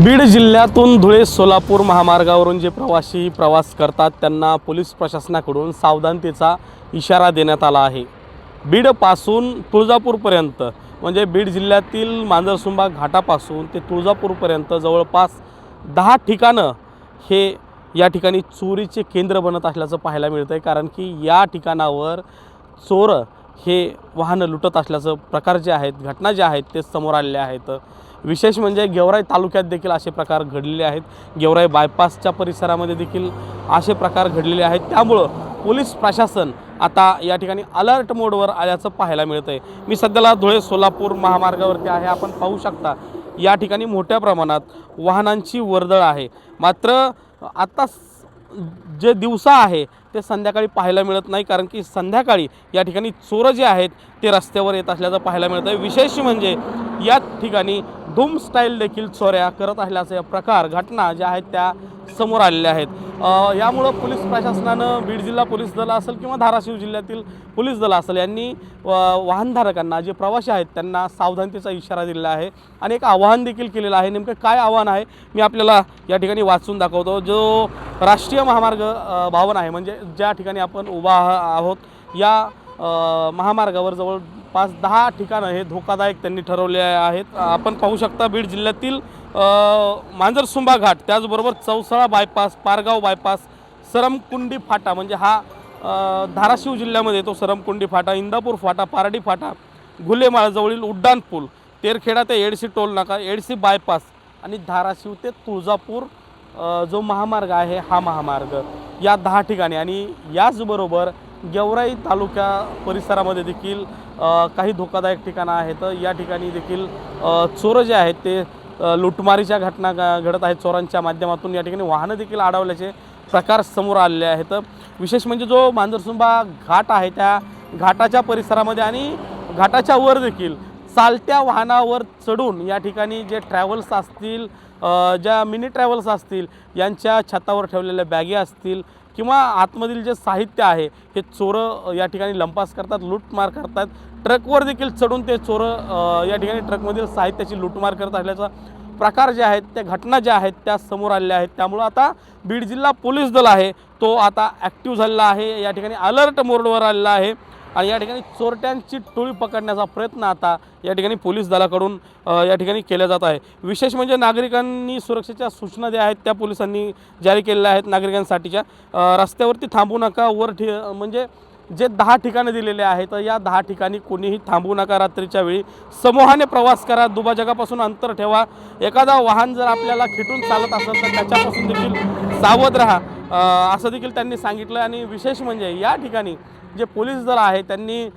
बीड जिल्ह्यातून धुळे सोलापूर महामार्गावरून जे प्रवासी प्रवास करतात त्यांना पोलीस प्रशासनाकडून सावधानतेचा इशारा देण्यात आला आहे. बीडपासून तुळजापूरपर्यंत म्हणजे बीड जिल्ह्यातील मांजरसुंबा घाटापासून ते तुळजापूरपर्यंत जवळपास दहा ठिकाणं हे या ठिकाणी चोरीचे केंद्र बनत असल्याचं पाहायला मिळतं आहे कारण की या ठिकाणावर चोर हे वाहनं लुटत असल्याचं प्रकार जे आहेत घटना ज्या आहेत ते समोर आलेले आहेत. विशेष म्हणजे गेवराई तालुक्यात देखील असे प्रकार घडलेले आहेत. गेवराई बायपासच्या परिसरामध्ये देखील असे प्रकार घडलेले आहेत. त्यामुळं पोलीस प्रशासन आता या ठिकाणी अलर्ट मोडवर आल्याचं पाहायला मिळतं आहे मी सध्याला धुळे सोलापूर महामार्गावरती आहे. आपण पाहू शकता या ठिकाणी मोठ्या प्रमाणात वाहनांची वर्दळ आहे. मात्र आता जे दिवसा आहे ते संध्याकाळी पाहायला मिळत नाही. कारण की संध्याकाळी या ठिकाणी चोरं जे आहेत ते रस्त्यावर येत असल्याचं पाहायला मिळतं आहे विशेष म्हणजे या ठिकाणी धूम स्टाईल देखील चोऱ्या करत असल्याचे प्रकार घटना ज्या आहेत त्या समोर आलेल्या आहेत. यामुळं पोलीस प्रशासनानं बीड जिल्हा पोलीस दल असेल किंवा धाराशिव जिल्ह्यातील पोलीस दल असेल यांनी वाहनधारकांना जे प्रवासी आहेत त्यांना सावधानतेचा इशारा दिलेला आहे आणि एक आवाहन देखील केलेलं आहे. नेमकं काय आव्हान आहे मी आपल्याला या ठिकाणी वाचून दाखवतो. जो राष्ट्रीय महामार्ग भवन भावन आहे म्हणजे ज्या ठिकाणी आपण उभा आहोत या महामार्गावर जवळ पाच दहा ठिकाणं हे धोकादायक त्यांनी ठरवले आहेत. आपण पाहू शकता बीड जिल्ह्यातील मांजरसुंबा घाट त्याचबरोबर चौसाळा बायपास पारगाव बायपास सरमकुंडी फाटा म्हणजे हा धाराशिव जिल्ह्यामध्ये येतो सरमकुंडी फाटा इंदापूर फाटा पारडी फाटा घुलेमाळजवळील उड्डाण पूल तेरखेडा ते एडसी टोल नाका एडसी बायपास आणि धाराशिव ते तुळजापूर जो महामार्ग आहे हा महामार्ग. या दहा ठिकाणी आणि याचबरोबर गेवराई तालुक्या परिसरामध्ये देखील काही धोकादायक ठिकाणं आहेत. या ठिकाणी देखील चोरं जे आहेत ते लुटमारीच्या घटना घडत आहेत चोरांच्या माध्यमातून. या ठिकाणी वाहनं देखील अडवल्याचे प्रकार समोर आलेले आहेत. विशेष म्हणजे जो मांजरसुंबा घाट आहे त्या घाटाच्या परिसरामध्ये आणि घाटाच्या वर देखील चालत्या वाहनावर चढून या ठिकाणी जे ट्रॅव्हल्स असतील ज्या मिनी ट्रॅव्हल्स असतील यांच्या छतावर ठेवलेल्या बॅगे असतील किंवा आतमधील जे साहित्य आहे हे चोरं या ठिकाणी लंपास करतात लूटमार करतात. ट्रकवर देखील चढून ते चोरं या ठिकाणी ट्रकमधील साहित्याची लूटमार करत असल्याचा प्रकार जे आहेत त्या घटना ज्या आहेत त्या समोर आलेल्या आहेत. त्यामुळं आता बीड जिल्हा पोलीस दल आहे तो आता ॲक्टिव्ह झालेला आहे या ठिकाणी अलर्ट मोडवर आलेला आहे. आणि या ठिकाणी चोरट्यांची टोळी पकडण्याचा प्रयत्न आता या ठिकाणी पोलीस दलाकडून या ठिकाणी केला जात आहे. विशेष म्हणजे नागरिकांनी सुरक्षेच्या सूचना ज्या आहेत त्या पोलिसांनी जारी केलेल्या आहेत नागरिकांसाठीच्या. रस्त्यावरती थांबू नका वर ठि म्हणजे जे दहा ठिकाणं दिलेले आहेत या दहा ठिकाणी कोणीही थांबू नका रात्रीच्या वेळी. समूहाने प्रवास करा दुभाजगापासून अंतर ठेवा. एखादा वाहन जर आपल्याला खिटून चालत असेल तर त्याच्यापासून देखील सावध राहा. असं देखील त्यांनी सांगितलं. आणि विशेष म्हणजे या ठिकाणी जे पोलीस दल आहे त्यांनी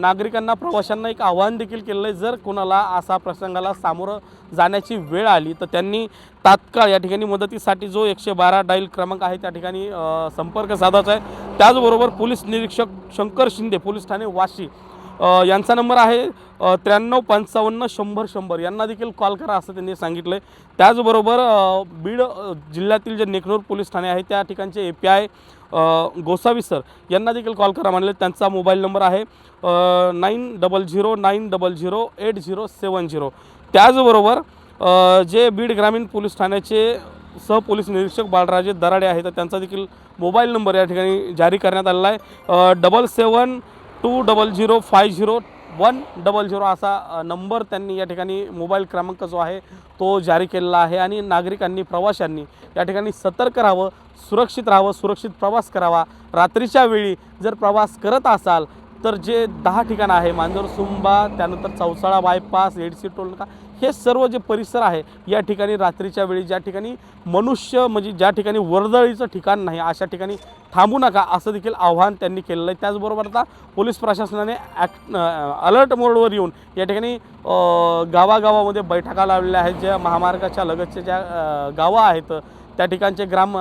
नागरिकांना प्रवाशांना एक आव्हान देखील केलेलं आहे. जर कोणाला असा प्रसंगाला सामोरं जाण्याची वेळ आली तर त्यांनी तात्काळ या ठिकाणी मदतीसाठी जो एकशे बारा डाईल क्रमांक आहे त्या ठिकाणी संपर्क साधायचा आहे. त्याचबरोबर पोलीस निरीक्षक शंकर शिंदे पोलीस ठाणे वाशी यांचा नंबर आहे त्र्याण्णव पंचावन्न शंभर शंभर. यांना देखील कॉल करा असं त्यांनी सांगितलं आहे त्याचबरोबर बीड जिल्ह्यातील जे नेकनूर पोलीस ठाणे आहे त्या ठिकाणचे A P I Gosavi sir यांना देखील कॉल करा म्हणले. त्यांचा मोबाईल नंबर आहे nine double zero nine double zero eight zero seven zero. त्याचबरोबर जे बीड ग्रामीण पोलीस ठाण्याचे सहपोलीस निरीक्षक बाळराजे दराडे आहेत. तर त्यांचा देखील मोबाईल नंबर या ठिकाणी जारी करण्यात आलेला आहे. Double seven two double zero five zero one double zero असा नंबर त्यांनी या ठिकाणी मोबाईल क्रमांक जो आहे तो जारी केलेला आहे. आणि नागरिकांनी प्रवाशांनी या ठिकाणी सतर्क राहावं सुरक्षित राहावं सुरक्षित प्रवास करावा. रात्रीच्या वेळी जर प्रवास करत असाल तर जे दहा ठिकाणं आहे मांजर सुंबा त्यानंतर चौसाळा बायपास एडसी टोलका हे सर्व जे परिसर आहे या ठिकाणी रात्रीच्या वेळी ज्या ठिकाणी मनुष्य म्हणजे ज्या ठिकाणी वर्दळीचं ठिकाण नाही अशा ठिकाणी थांबू नका असं देखील आव्हान त्यांनी केलेलं आहे. त्याचबरोबर आता पोलीस प्रशासनाने ॲक्ट अलर्ट मोडवर येऊन या ठिकाणी गावागावामध्ये बैठका लावलेल्या आहेत ज्या महामार्गाच्या लगतच्या ज्या गावं आहेत त्या ठिकाणचे ग्राम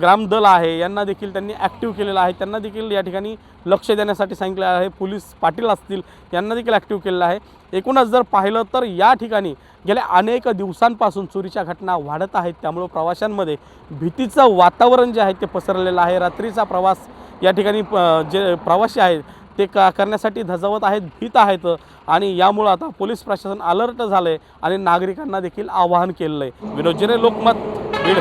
ग्रामदल आहे यांना देखील त्यांनी ॲक्टिव्ह केलेलं आहे. त्यांना देखील या ठिकाणी लक्ष देण्यासाठी सांगितलं आहे. पोलीस पाटील असतील यांना देखील ॲक्टिव्ह केलेलं आहे. एकूणच जर पाहिलं तर या ठिकाणी गेल्या अनेक दिवसांपासून चोरीच्या घटना वाढत आहेत. त्यामुळं प्रवाशांमध्ये भीतीचं वातावरण जे आहे ते पसरलेलं आहे. रात्रीचा प्रवास या ठिकाणी जे प्रवासी आहेत ते का करण्यासाठी धजावत आहेत भीत आहेत आणि यामुळं आता पोलीस प्रशासन अलर्ट झालं आहे आणि नागरिकांना देखील आवाहन केलेलं आहे विनोद जिरे लोकमत बीड.